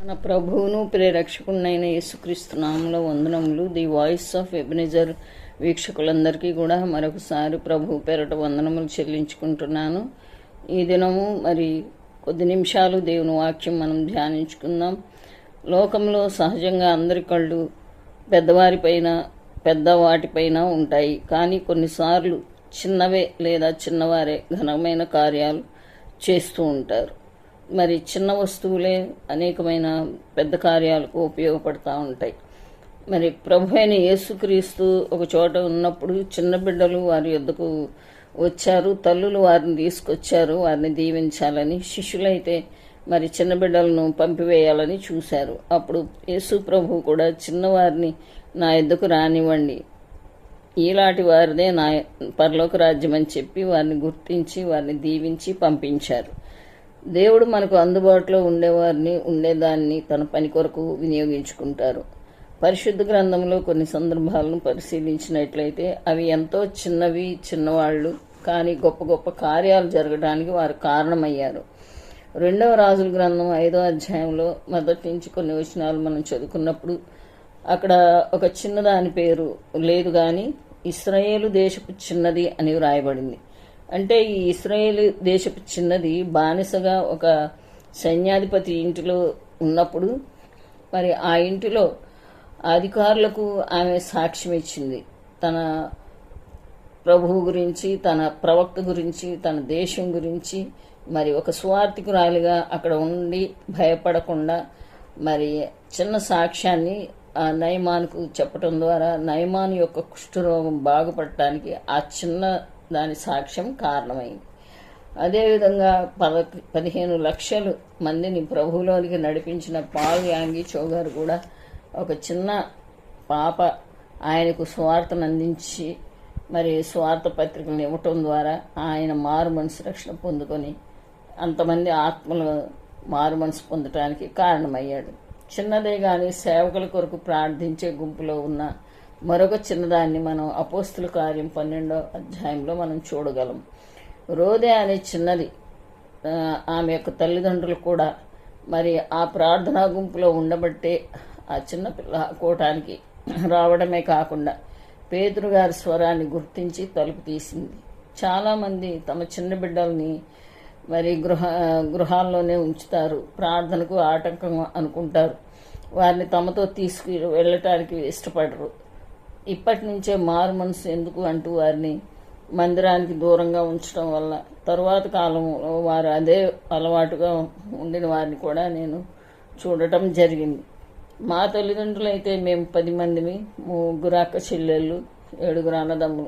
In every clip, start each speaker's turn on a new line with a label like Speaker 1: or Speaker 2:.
Speaker 1: మన ప్రభువును ప్రేరక్షకుడైన యేసుక్రీస్తు నామంలో వందనములు. ది వాయిస్ ఆఫ్ ఎబినిజర్ వీక్షకులందరికీ కూడా మరొకసారి ప్రభు పేరట వందనములు చెల్లించుకుంటున్నాను. ఈ దినము మరి కొద్ది నిమిషాలు దేవుని వాక్యం మనం ధ్యానించుకుందాం. లోకంలో సహజంగా అందరి కళ్ళు పెద్దవారిపైన పెద్ద వాటిపైన ఉంటాయి. కానీ కొన్నిసార్లు చిన్నవే లేదా చిన్నవారే ఘనమైన కార్యాలు చేస్తూ ఉంటారు. మరి చిన్న వస్తువులే అనేకమైన పెద్ద కార్యాలకు ఉపయోగపడతా ఉంటాయి. మరి ప్రభు అయిన యేసుక్రీస్తు ఒక చోట ఉన్నప్పుడు చిన్న బిడ్డలు వారి యొద్దకు వచ్చారు తల్లులు వారిని తీసుకొచ్చారు వారిని దీవించాలని శిష్యులైతే మరి చిన్న బిడ్డలను పంపివేయాలని చూశారు. అప్పుడు యేసు ప్రభు కూడా చిన్నవారిని నా ఎద్దుకు రానివ్వండి. ఈలాంటి వారిదే నా పరలోక రాజ్యం అని చెప్పి వారిని గుర్తించి వారిని దీవించి పంపించారు. దేవుడు మనకు అందుబాటులో ఉండేవారిని ఉండేదాన్ని తన పని కొరకు వినియోగించుకుంటారు. పరిశుద్ధ గ్రంథంలో కొన్ని సందర్భాలను పరిశీలించినట్లయితే అవి ఎంతో చిన్నవి చిన్నవాళ్ళు కానీ గొప్ప గొప్ప కార్యాలు జరగడానికి వారు కారణమయ్యారు. రెండవ రాజుల గ్రంథం ఐదో అధ్యాయంలో మొదటి నుంచి కొన్ని వచనాలు మనం చదువుకున్నప్పుడు అక్కడ ఒక చిన్నదాని పేరు లేదు కానీ ఇస్రాయేలు దేశపు చిన్నది అని వ్రాయబడింది. అంటే ఈ ఇస్రాయేల్ దేశపు చిన్నది బానిసగా ఒక సైన్యాధిపతి ఇంటిలో ఉన్నప్పుడు మరి ఆ ఇంటిలో అధికారులకు ఆమె సాక్ష్యం ఇచ్చింది. తన ప్రభువు గురించి తన ప్రవక్త గురించి తన దేశం గురించి మరి ఒక స్వార్థికురాలిగా అక్కడ ఉండి భయపడకుండా మరి చిన్న సాక్ష్యాన్ని ఆ నయమాన్కు చెప్పటం ద్వారా నయమాన్ యొక్క కుష్ఠరోగం బాగుపడటానికి ఆ చిన్న దాని సాక్ష్యం కారణమైంది. అదేవిధంగా పద పదిహేను లక్షలు మందిని ప్రభువులోనికి నడిపించిన పాల్ యాంగి చౌగారు కూడా ఒక చిన్న పాప ఆయనకు స్వార్థను అందించి మరి స్వార్థ పత్రికలను ఇవ్వటం ద్వారా ఆయన మారు మనసు రక్షణ పొందుకొని అంతమంది ఆత్మలు మారు మనసు పొందటానికి కారణమయ్యాడు. చిన్నదే కానీ సేవకుల కొరకు ప్రార్థించే గుంపులో ఉన్న మరొక చిన్నదాన్ని మనం అపోస్తుల కార్యం పన్నెండో అధ్యాయంలో మనం చూడగలం. రోదే అనే చిన్నది ఆమె యొక్క తల్లిదండ్రులు కూడా మరి ఆ ప్రార్థనా గుంపులో ఉండబట్టే ఆ చిన్న పిల్ల కోటానికి రావడమే కాకుండా పేతురు గారి స్వరాన్ని గుర్తించి తలుపు తీసింది. చాలామంది తమ చిన్న బిడ్డల్ని మరి గృహ గృహాల్లోనే ఉంచుతారు ప్రార్థనకు ఆటంకం అనుకుంటారు. వారిని తమతో తీసుకు వెళ్ళటానికి ఇష్టపడరు. ఇప్పటి నుంచే మారు మనసు ఎందుకు అంటూ వారిని మందిరానికి దూరంగా ఉంచడం వల్ల. తరువాత కాలంలో వారు అదే అలవాటుగా ఉండిన వారిని కూడా నేను చూడటం జరిగింది. మా తల్లిదండ్రులు అయితే మేము పది మందిమి ముగ్గురు అక్క చెల్లెళ్ళు ఏడుగురు అన్నదమ్ములు.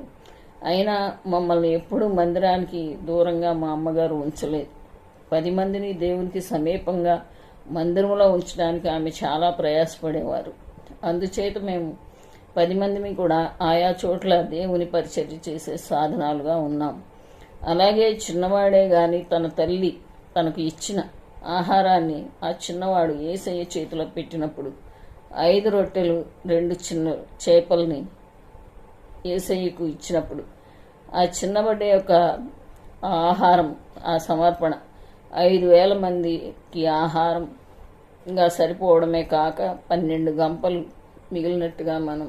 Speaker 1: అయినా మమ్మల్ని ఎప్పుడూ మందిరానికి దూరంగా మా అమ్మగారు ఉంచలేదు. పది మందిని దేవునికి సమీపంగా మందిరంలో ఉంచడానికి ఆమె చాలా ప్రయాసపడేవారు. అందుచేత మేము పది మందిని కూడా ఆయా చోట్ల దేవుని పరిచర్య చేసే సాధనాలుగా ఉన్నాం. అలాగే చిన్నవాడే గాని తన తల్లి తనకు ఇచ్చిన ఆహారాన్ని ఆ చిన్నవాడు ఏసయ్య చేతిలో పెట్టినప్పుడు ఐదు రొట్టెలు రెండు చిన్న చేపల్ని ఏసయ్యకు ఇచ్చినప్పుడు ఆ చిన్నబడ్డ యొక్క ఆహారం ఆ సమర్పణ ఐదు వేల మందికి ఆహారం ఇంకా సరిపోవడమే కాక పన్నెండు గంపలు మిగిలినట్టుగా మనం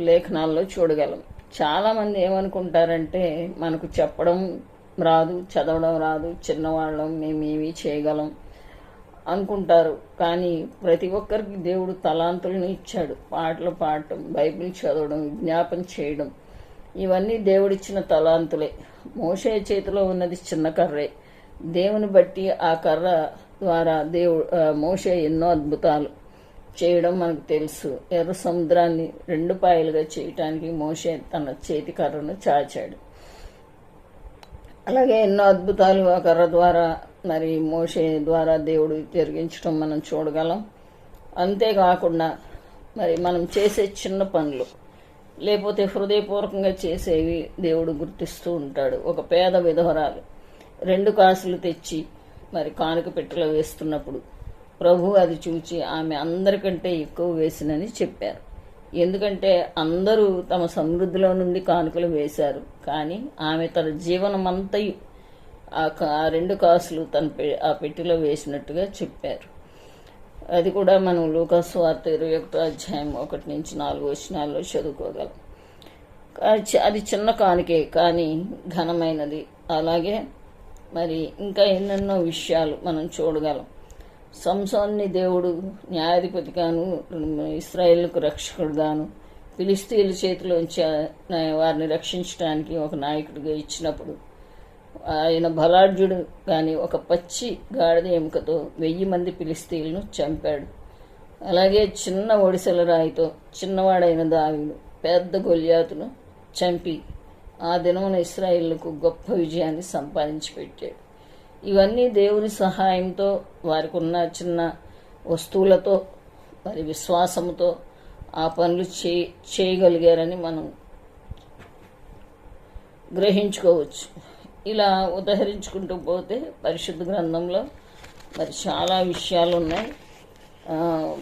Speaker 1: లేఖనాల్లో చూడగలం. చాలామంది ఏమనుకుంటారంటే మనకు చెప్పడం రాదు చదవడం రాదు చిన్నవాళ్ళం మేమేమి చేయగలం అనుకుంటారు. కానీ ప్రతి ఒక్కరికి దేవుడు తలాంతులను ఇచ్చాడు. పాటలు పాడటం బైబిల్ చదవడం విజ్ఞాపన చేయడం. ఇవన్నీ దేవుడిచ్చిన తలాంతులే. మోషే చేతిలో ఉన్నది చిన్న కర్రే. దేవుని బట్టి ఆ కర్ర ద్వారా దేవుడు మోషే ఎన్నో అద్భుతాలు చేయడం మనకు తెలుసు. ఎర్ర సముద్రాన్ని రెండు పాయలుగా చేయటానికి మోషే తన చేతి కర్రను చాచాడు. అలాగే ఎన్నో అద్భుతాలు ఆ కర్ర ద్వారా మరి మోషే ద్వారా దేవుడు జరిగించడం మనం చూడగలం. అంతేకాకుండా మరి మనం చేసే చిన్న పనులు లేకపోతే హృదయపూర్వకంగా చేసేవి దేవుడు గుర్తిస్తూ ఉంటాడు. ఒక పేద విధవరాలు రెండు కాసులు తెచ్చి మరి కానుక పెట్టెలో వేస్తున్నప్పుడు ప్రభు అది చూచి ఆమె అందరికంటే ఎక్కువ వేసినని చెప్పారు. ఎందుకంటే అందరూ తమ సమృద్ధిలో నుండి కానుకలు వేశారు. కానీ ఆమె తన జీవనమంతయు ఆ ఆ రెండు కాసులు తన పె- ఆ పెట్టెలో వేసినట్టుగా చెప్పారు. అది కూడా మనం లూకాసు వార్త ఇరవై ఒకటో అధ్యాయం ఒకటి నుంచి నాలుగు వచనాల్లో చదువుకోగలం. అది చిన్న కానుకే కానీ ఘనమైనది. అలాగే మరి ఇంకా ఎన్నెన్నో విషయాలు మనం చూడగలం. సంసోన్ని దేవుడు న్యాయాధిపతిగాను ఇస్రాయేళ్ళకు రక్షకుడుగాను ఫిలిస్తీన్ల చేతిలోంచి వారిని రక్షించడానికి ఒక నాయకుడిగా ఇచ్చినప్పుడు ఆయన బలాఢ్యుడు కానీ ఒక పచ్చి గాడిద ఎముకతో వెయ్యి మంది ఫిలిస్తీన్లను చంపాడు. అలాగే చిన్న ఒడిసెల రాయితో చిన్నవాడైన దావిడు పెద్ద గొల్యాతును చంపి ఆ దినమున ఇస్రాయిళ్ళకు గొప్ప విజయాన్ని సంపాదించి పెట్టాడు ఇవన్నీ దేవుని సహాయంతో వారికి ఉన్న చిన్న వస్తువులతో మరి విశ్వాసంతో ఆ పనులు చే చేయగలిగారని మనం గ్రహించుకోవచ్చు. ఇలా ఉదహరించుకుంటూ పోతే పరిశుద్ధ గ్రంథంలో మరి చాలా విషయాలు ఉన్నాయి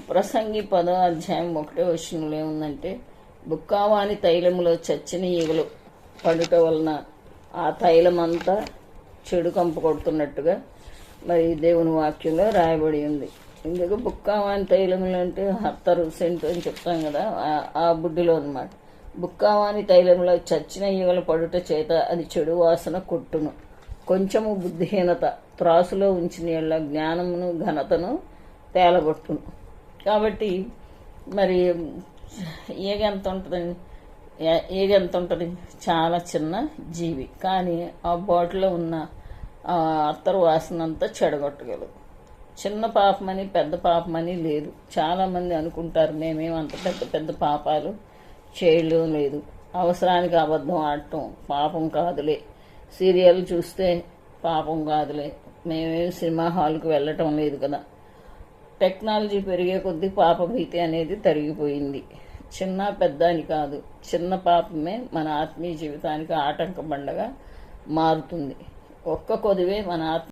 Speaker 1: ప్రసంగి పదో అధ్యాయం ఒకటే విషయంలో ఏముందంటే బుక్కావాని తైలములో చచ్చిన ఈగలు పడుట వలన ఆ తైలం అంతా చెడు కంపు కొడుతున్నట్టుగా మరి దేవుని వాక్యంలో రాయబడి ఉంది. ఇందుకు బుక్కావాన్ తైలములు అంటే హర్తరు సెంటు అని చెప్తాం కదా ఆ- బుడ్డిలో అనమాట బుక్కావాని తైలంలో చచ్చిన ఈగల పడుట చేత అది చెడు వాసన కొట్టును. కొంచెము బుద్ధిహీనత త్రాసులో ఉంచిన ఎళ్ళ జ్ఞానమును ఘనతను తేలగొట్టును. కాబట్టి మరి ఈగ ఎంత ఉంటుందండి? ఏది ఎంత ఉంటుంది? చాలా చిన్న జీవి. కానీ ఆ బాటిల్లో ఉన్న ఆ అత్తరు వాసన అంతా చెడగొట్టగలదు. చిన్న పాపమని పెద్ద పాపమని లేదు. చాలామంది అనుకుంటారు మేమేం అంత పెద్ద పెద్ద పాపాలు చేయడం లేదు. అవసరానికి అబద్ధం ఆడటం పాపం కాదులే. సీరియల్ చూస్తే పాపం కాదులే. మేమేం సినిమా హాల్కి వెళ్ళటం లేదు కదా. టెక్నాలజీ పెరిగే కొద్దీ పాప భీతి అనేది తరిగిపోయింది. చిన్న పెద్ద అని కాదు చిన్న పాపమే మన ఆత్మీయ జీవితానికి ఆటంకబండగా మారుతుంది. ఒక్క కొదివే మన ఆత్మ